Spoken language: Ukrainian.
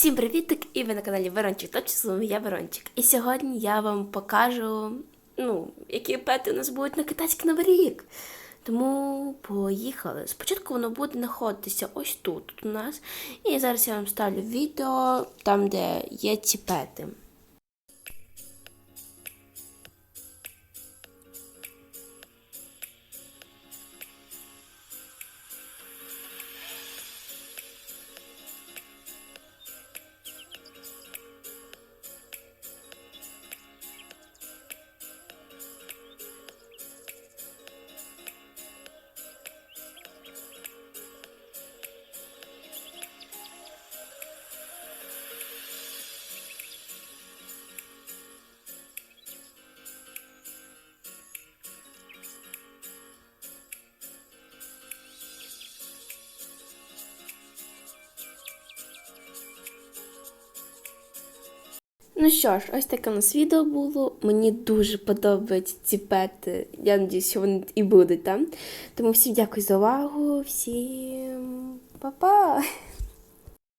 Всім привітик! І ви на каналі Верончик Точно, з я Верончик. І сьогодні я вам покажу, ну, які пети у нас будуть на китайський новий рік. Тому поїхали. Спочатку воно буде знаходитися ось тут, тут у нас. І зараз я вам ставлю відео там, де є ці пети. Ну що ж, ось таке у нас відео було. Мені дуже подобаються ці пети. Я надіюсь, що вони і будуть там. Тому всім дякую за увагу, всім па-па!